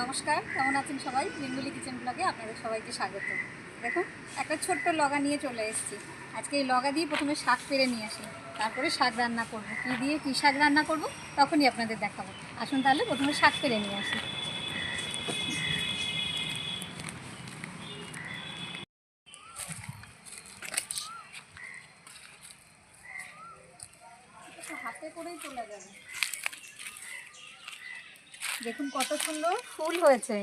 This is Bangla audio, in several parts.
নমস্কার, কেমন আছেন সবাই? বেঙ্গলি কিচেন ব্লগে আপনাদের সবাইকে স্বাগত। দেখুন, একটা ছোট্ট লগা নিয়ে চলে এসেছি। আজকে এই লগা দিয়ে প্রথমে শাক পেরে নিয়ে আসি, তারপরে শাক রান্না করব। কি দিয়ে কী শাক রান্না করব, তখনই আপনাদের দেখাবো। আসুন তাহলে, প্রথমে শাক পেরে নিয়ে আসি একটু হাতে করেই চলে যাবে দেখুন কত সুন্দর। ফুল হয়েছে।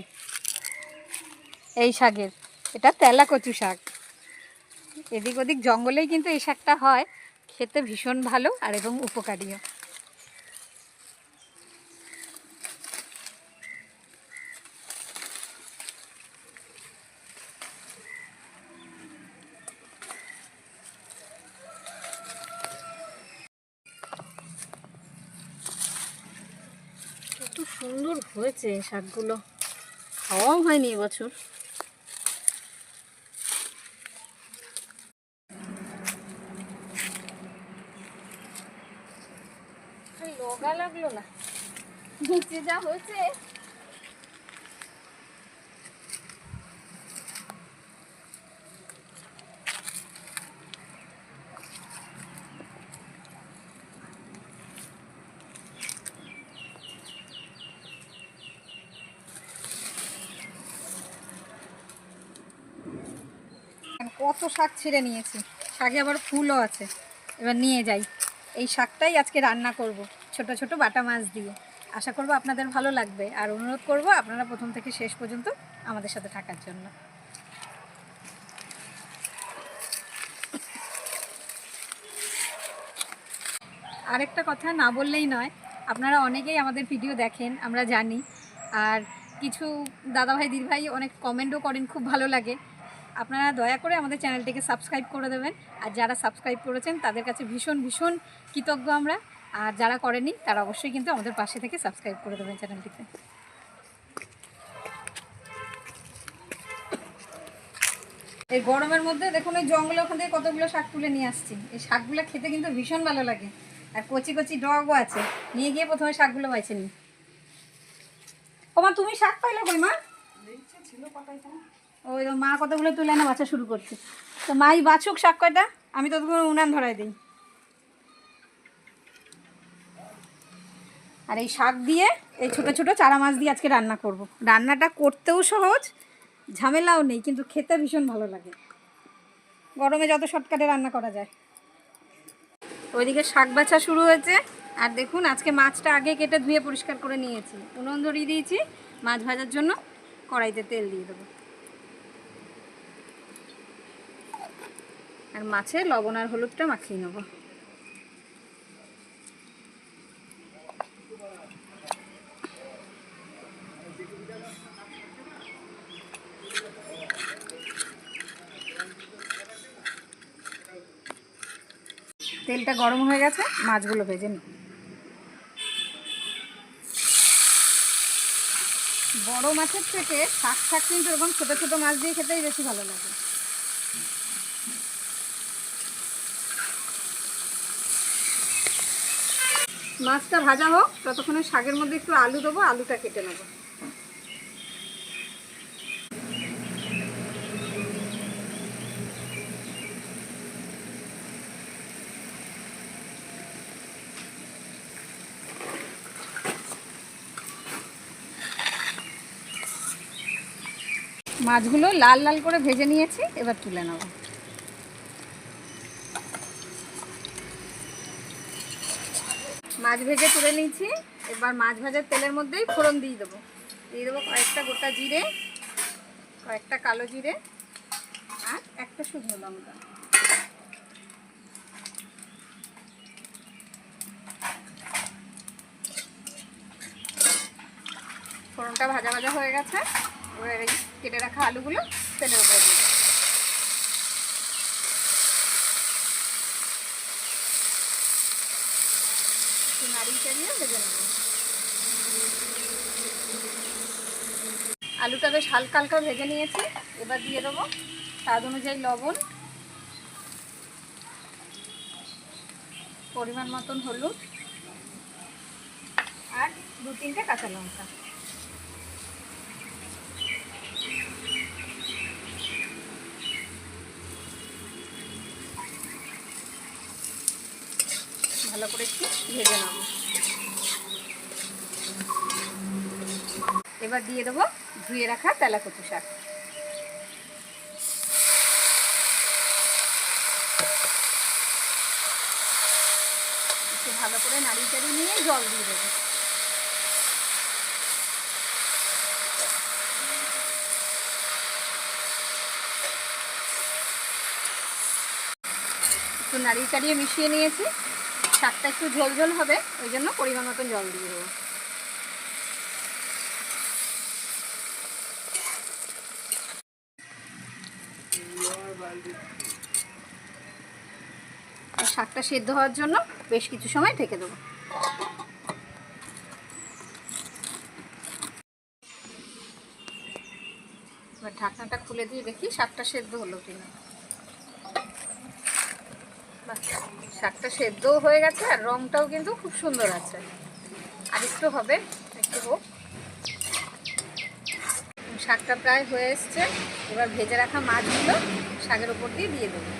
এই শাকের। এটা তেলা কচু শাক। এদিক ওদিক জঙ্গলেই কিন্তু এই শাকটা হয়। খেতে ভীষণ ভালো আর এবং উপকারীও। সুন্দর হয়েছে শাকগুলো। খাওয়াও হয়নি এবছর। লগা লাগল না। যা হয়েছে। কত শাক ছিঁড়ে নিয়েছি। শাকে আবার ফুলও আছে। এবার নিয়ে যাই। এই শাকটাই আজকে রান্না করব। ছোট ছোট বাটা মাছ দিয়ে। আশা করব আপনাদের ভালো লাগবে। আর অনুরোধ করব আপনারা প্রথম থেকে শেষ পর্যন্ত আমাদের সাথে থাকার জন্য। আরেকটা কথা না বললেই নয়, আপনারা অনেকেই আমাদের ভিডিও দেখেন, আমরা জানি। আর কিছু দাদাভাই, দিদিভাই অনেক কমেন্টও করেন, খুব ভালো লাগে। আপনারা দয়া করে আমাদের চ্যানেলটিকে সাবস্ক্রাইব করে দেবেন। আর যারা সাবস্ক্রাইব করেছেন, তাদের কাছে ভীষণ ভীষণ কৃতজ্ঞ আমরা। আর যারা করেনি তারা অবশ্যই কিন্তু আমাদের পাশে থেকে সাবস্ক্রাইব করে দেবেন চ্যানেলটিতে এই গরমের মধ্যে দেখুন, এই জঙ্গলে ওখান থেকে কতগুলো শাক তুলে নিয়ে আসছি। এই শাকগুলো খেতে কিন্তু ভীষণ ভালো লাগে। আর কচি কচি ডগও আছে। নিয়ে গিয়ে প্রথমে শাকগুলো বাইছে নি। ও মা তুমি শাক পাইলে কই মা? ওই মা কতগুলো তুলে এনে বাছা শুরু করছে। তো মাই বাছুক শাক কয়টা? আমি ততক্ষণ উনান ধরাই দিই। আর এই শাক দিয়ে, এই ছোট ছোট চারা মাছ দিয়ে আজকে রান্না করব। রান্নাটা করতেও সহজ, ঝামেলাও নেই, কিন্তু খেতে ভীষণ ভালো লাগে। গরমে যত শর্টকাটে রান্না করা যায়। ওইদিকে শাক বাছা শুরু হয়েছে। আর দেখুন, আজকে মাছটা আগে কেটে ধুয়ে পরিষ্কার করে নিয়েছি। উনুন ধরিয়ে দিয়েছি, মাছ ভাজার জন্য কড়াইতে তেল দিয়ে দেবো। আর মাছে লবণ আর হলুদটা মাখিয়ে নেব। তেলটা গরম হয়ে গেছে, মাছগুলো ভেজে নিই। বড় মাছের থেকে শাক শাক কিন্তু এরকম ছোটো ছোটো মাছ দিয়ে খেতেই বেশি ভালো লাগে। মাছটা ভাজা হোক, ততক্ষণে শাকের মধ্যে একটু আলু দেবো, আলুটা কেটে নেব। মাছগুলো লাল লাল করে ভেজে নিয়েছি, এবার তুলে নেব। মাছ ভেজে তুলে নিয়েছি। এবার মাছ ভাজার তেলের মধ্যেই ফোড়ন দিয়ে দেবো। দিয়ে দেবো কয়েকটা গোটা জিরে, কয়েকটা কালো জিরে আর একটা শুকনো লঙ্কা। ফোড়নটা ভাজা ভাজা হয়ে গেছে। এবার কেটে রাখা আলুগুলো তেলের উপরে দিয়ে আলুটা বেশ হালকা হালকা ভেজে নিয়েছি, এবার দিয়ে দেবো স্বাদ অনুযায়ী লবণ, পরিমাণ মতন হলুদ, আর দু তিনটে কাঁচা লঙ্কা। ভালো করে একটু ভেজে নেব। এবার দিয়ে দেবো ধুয়ে রাখা তেলা কচু শাক। একটু ভালো করে নাড়িয়ে চাড়িয়ে নিয়ে জল দিয়ে দেবো। একটু নাড়িয়ে চাড়িয়ে মিশিয়ে নিয়েছি। শাকটা একটু ঝোল ঝোল হবে, ওই জন্য পরিমাণ মতন জল দিয়ে দেবো। শাকটা সেদ্ধ হওয়ার জন্য বেশ কিছু সময় ঢেকে দেবো। এবার ঢাকনাটা খুলে দিয়ে দেখি শাকটা সেদ্ধ হলো কিনা। শাকটা সেদ্ধও হয়ে গেছে আর রংটাও কিন্তু খুব সুন্দর আছে। আর একটু হবে, একটু হোক। শাকটা প্রায় হয়ে এসছে। এবার ভেজে রাখা মাছগুলো শাকের উপর দিয়ে দিয়ে দেবো।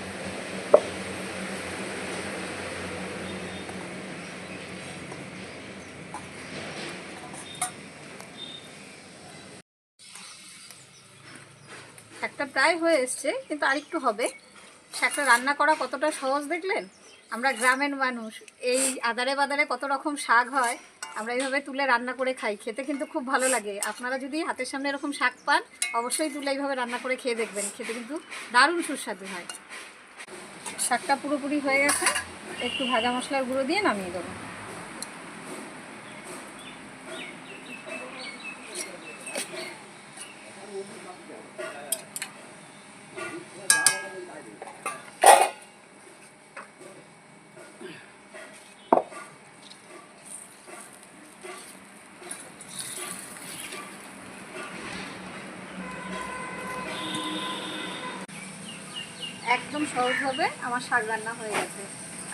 শাকটা প্রায় হয়ে এসছে, কিন্তু আরেকটু হবে। শাকটা রান্না করা কতটা সহজ দেখলেন? আমরা গ্রামের মানুষ, এই আদারে বাদারে কত রকম শাক হয় আমরা এইভাবে তুলে রান্না করে খাই, খেতে কিন্তু খুব ভালো লাগে। আপনারা যদি হাতের সামনে এরকম শাক পান, অবশ্যই তুলে এইভাবে রান্না করে খেয়ে দেখবেন, খেতে কিন্তু দারুণ সুস্বাদু হয়। শাকটা পুরোপুরি হয়ে গেছে, একটু ভাজা মশলার গুঁড়ো দিয়ে নামিয়ে দেবো। একদম সহজভাবে আমার শাক রান্না হয়ে গেছে।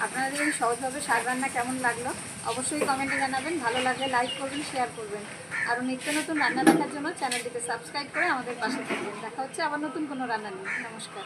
আপনাদের এই সহজভাবে শাক রান্না কেমন লাগল, অবশ্যই কমেন্টে জানাবেন। ভালো লাগলে লাইক করবেন শেয়ার করবেন। আরও নিত্য নতুন রান্না দেখার জন্য চ্যানেলটিকে সাবস্ক্রাইব করে আমাদের পাশে থাকবেন। দেখা হচ্ছে আবার নতুন কোনো রান্না নিয়ে। নমস্কার।